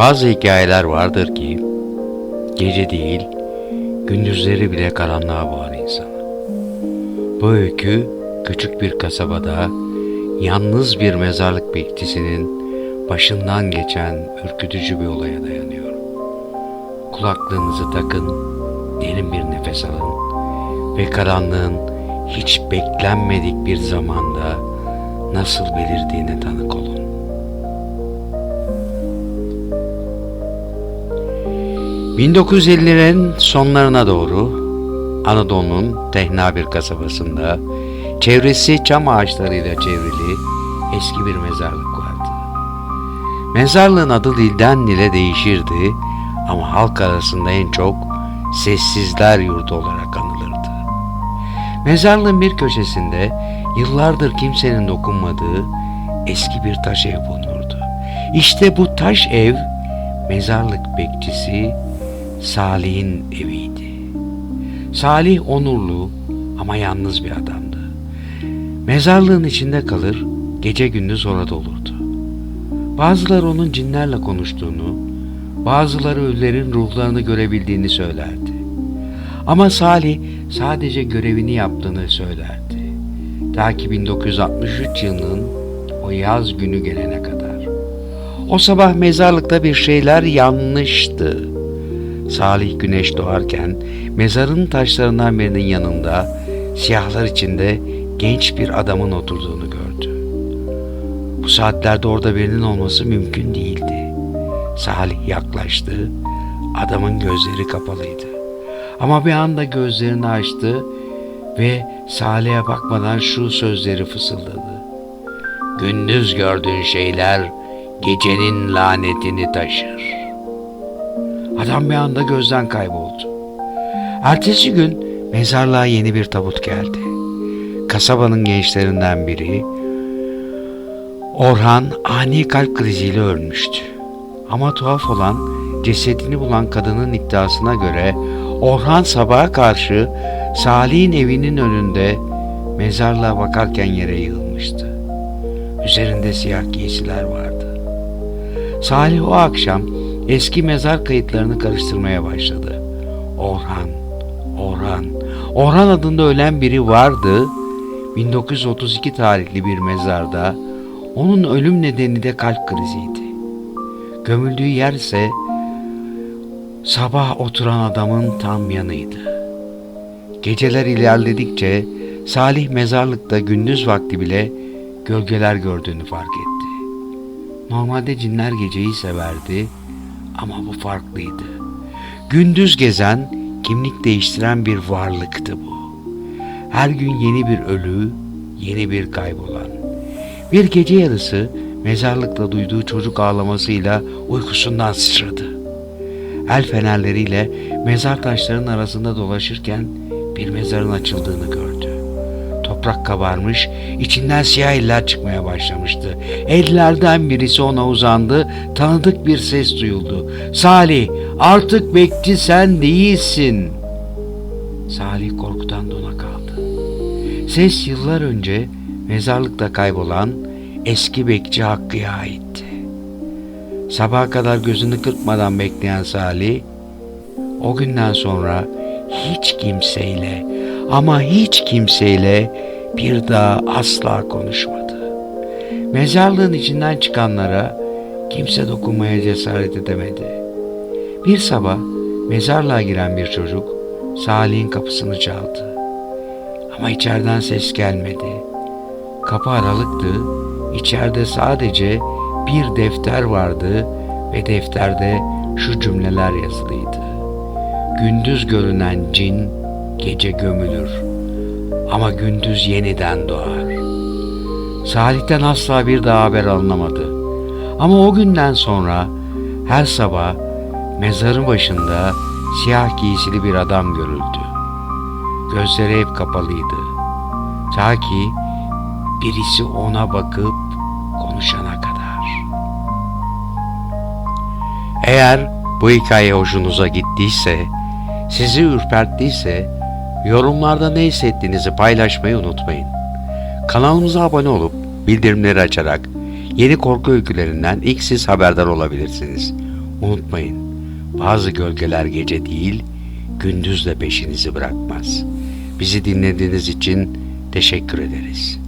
Bazı hikayeler vardır ki gece değil gündüzleri bile karanlığa boğar insanı. Bu öykü küçük bir kasabada yalnız bir mezarlık bekçisinin başından geçen ürkütücü bir olaya dayanıyor. Kulaklarınızı takın, derin bir nefes alın ve karanlığın hiç beklenmedik bir zamanda nasıl belirdiğine tanık olun. ...1950'lerin sonlarına doğru Anadolu'nun tehna bir kasabasında çevresi çam ağaçlarıyla çevrili eski bir mezarlık vardı. Mezarlığın adı dilden dile değişirdi ama halk arasında en çok sessizler yurdu olarak anılırdı. Mezarlığın bir köşesinde yıllardır kimsenin dokunmadığı eski bir taş ev bulunurdu. İşte bu taş ev mezarlık bekçisi Salih'in eviydi. Salih onurlu ama yalnız bir adamdı. Mezarlığın içinde kalır, gece gündüz orada olurdu. Bazıları onun cinlerle konuştuğunu, bazıları ölülerin ruhlarını görebildiğini söylerdi. Ama Salih sadece görevini yaptığını söylerdi. Ta ki 1963 yılının o yaz günü gelene kadar. O sabah mezarlıkta bir şeyler yanlıştı. Salih güneş doğarken mezarın taşlarından birinin yanında siyahlar içinde genç bir adamın oturduğunu gördü. Bu saatlerde orada birinin olması mümkün değildi. Salih yaklaştı. Adamın gözleri kapalıydı. Ama bir anda gözlerini açtı ve Salih'e bakmadan şu sözleri fısıldadı. Gündüz gördüğün şeyler gecenin lanetini taşır. Adam bir anda gözden kayboldu. Ertesi gün mezarlığa yeni bir tabut geldi. Kasabanın gençlerinden biri Orhan ani kalp kriziyle ölmüştü. Ama tuhaf olan cesedini bulan kadının iddiasına göre Orhan sabaha karşı Salih'in evinin önünde mezarlığa bakarken yere yığılmıştı. Üzerinde siyah giysiler vardı. Salih o akşam eski mezar kayıtlarını karıştırmaya başladı. Orhan, Orhan, Orhan adında ölen biri vardı. 1932 tarihli bir mezarda onun ölüm nedeni de kalp kriziydi. Gömüldüğü yer ise sabah oturan adamın tam yanıydı. Geceler ilerledikçe Salih mezarlıkta gündüz vakti bile gölgeler gördüğünü fark etti. Normalde cinler geceyi severdi ama bu farklıydı. Gündüz gezen, kimlik değiştiren bir varlıktı bu. Her gün yeni bir ölü, yeni bir kaybolan. Bir gece yarısı mezarlıkta duyduğu çocuk ağlamasıyla uykusundan sıçradı. El fenerleriyle mezar taşlarının arasında dolaşırken bir mezarın açıldığını gördü. Toprak kabarmış, içinden siyah eller çıkmaya başlamıştı. Ellerden birisi ona uzandı, tanıdık bir ses duyuldu. Salih, artık bekçi sen değilsin. Salih korkudan dona kaldı. Ses yıllar önce mezarlıkta kaybolan eski bekçi Hakkı'ya aitti. Sabaha kadar gözünü kırpmadan bekleyen Salih, o günden sonra hiç kimseyle ama hiç kimseyle bir daha asla konuşmadı. Mezarlığın içinden çıkanlara kimse dokunmaya cesaret edemedi. Bir sabah mezarlığa giren bir çocuk Salih'in kapısını çaldı. Ama içeriden ses gelmedi. Kapı aralıktı. İçeride sadece bir defter vardı ve defterde şu cümleler yazılıydı. Gündüz görünen cin gece gömülür ama gündüz yeniden doğar. Salih'ten asla bir daha haber alınamadı. Ama o günden sonra her sabah mezarın başında siyah giysili bir adam görüldü. Gözleri hep kapalıydı. Ta ki birisi ona bakıp konuşana kadar. Eğer bu hikaye hoşunuza gittiyse, sizi ürperttiyse yorumlarda ne hissettiğinizi paylaşmayı unutmayın. Kanalımıza abone olup bildirimleri açarak yeni korku öykülerinden ilk siz haberdar olabilirsiniz. Unutmayın, bazı gölgeler gece değil, gündüz de peşinizi bırakmaz. Bizi dinlediğiniz için teşekkür ederiz.